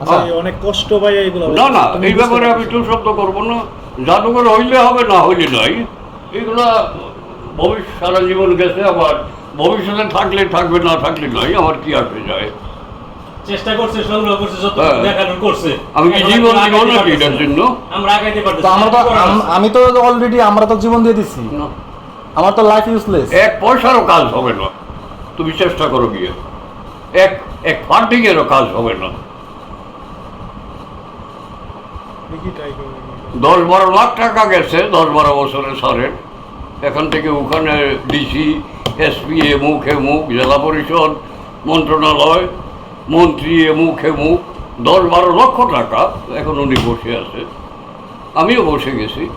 আচ্ছা। অনেক কষ্ট এইগুলো না না এই ব্যাপারে আমি শব্দ করব না। জাদুঘর হইলে হবে না হইলে নাই। এগুলা ভবিষ্যৎ সারা জীবন গেছে আবার ভবিষ্যতে থাকলে থাকবে না থাকলে নাই আমার কি আসে যায়? চেষ্টা করছে সংগ্রহ করছে যত হ্যাঁ। দেখানোর করছে। আমি কি জীবন দিব নাকি এটার জন্য? আমরা আগাইতে পারতেছি আমরা তো আম- অলরেডি আমরা তো জীবন দিয়ে দিচ্ছি না। আমার তো লাইফ ইউজলেস এক পয়সারও কাজ হবে না। তুমি চেষ্টা করো গিয়ে। এক এক ফান্ডিংয়েরও কাজ হবে না দেখি try করে দেখি। দশ বারো লাখ টাকা গেছে দশ বারো বছরে সারের। এখান থেকে ওখানে ডিসি এসপি এ মুখ মুখ জেলা পরিষদ মন্ত্রণালয় মন্ত্রী এ মুখ মুখ দশ বারো লক্ষ টাকা এখন উনি বসে আছে। আমিও বসে গেছি।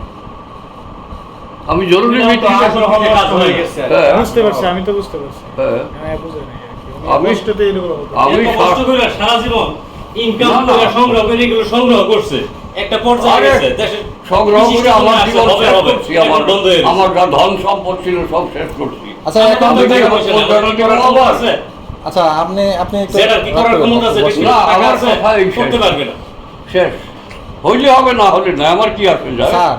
আমি জরুরি আমি তো বুঝতে পারছি। আমি- সারা জীবন ইনকাম করে সংগ্রহ করছে। একটা পর্যায়ে গেছে দেশের সংগ্রহ বিশিষ্ট করে আমার জীবন শেষ করছি আমার। আমার যা ধন সম্পদ ছিল সব শেষ করছি আচ্ছা এখন যদি আছে? আচ্ছা আপনি আপনি একটু যেটা কি করার ক্ষমতা আছে, বেশি না, আমার আছে, কথা করতে পারবে না। শেষ হইলে হবে না হলে না আমার কি যায় স্যার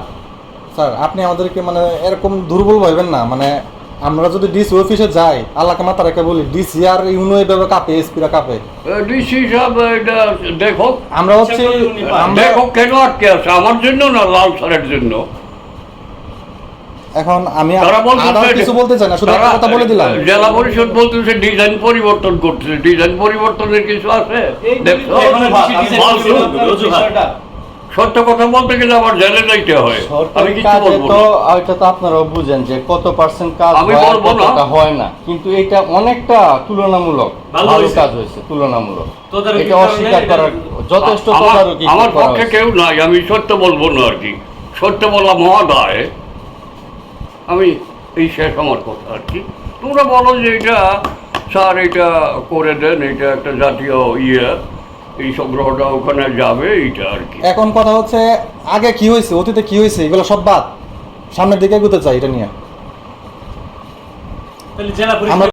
স্যার আপনি আমাদেরকে মানে এরকম দুর্বল ভাবেন না মানে আমরা যদি ডিসি অফিসে যাই আল্লাহকে মাথা রেখে বলি ডিসি আর ইউনো এভাবে কাঁপে এসপিরা কাঁপে ডিসি সাহেব দেখো আমরা হচ্ছে দেখো কেন আটকে আছে আমার জন্য না লাল স্যারের জন্য এখন আমি কিছু বলতে চাই না শুধু একটা কথা বলে দিলাম জেলা পরিষদ বলতেছে ডিজাইন পরিবর্তন করতেছে ডিজাইন পরিবর্তনের কিছু আছে দেখছ সত্য কথা বলতে গেলে আমার জেলে যাইতে হয়। আমি কিছু বলব তো এটা তো আপনারাও বুঝেন যে কত পার্সেন্ট কাজ আমি বলব না। হয় না। কিন্তু এটা অনেকটা তুলনামূলক ভালো কাজ হয়েছে তুলনামূলক। এটা অস্বীকার করার যথেষ্ট তদারকি আমার পক্ষে কেউ নাই আমি সত্য বলব না আর কি। সত্য বলা মহাদায়। আমি এই শেষ আমার কথা আর কি। তোমরা বলো যে এটা স্যার এটা করে দেন এটা একটা জাতীয় ইয়ে। এই সংগ্রহটা ওখানে যাবে এইটা আর কি। এখন কথা হচ্ছে আগে কি হয়েছে অতীতে কি হয়েছে এগুলো সব বাদ। সামনের দিকে এগোতে চাই এটা নিয়ে। আমরা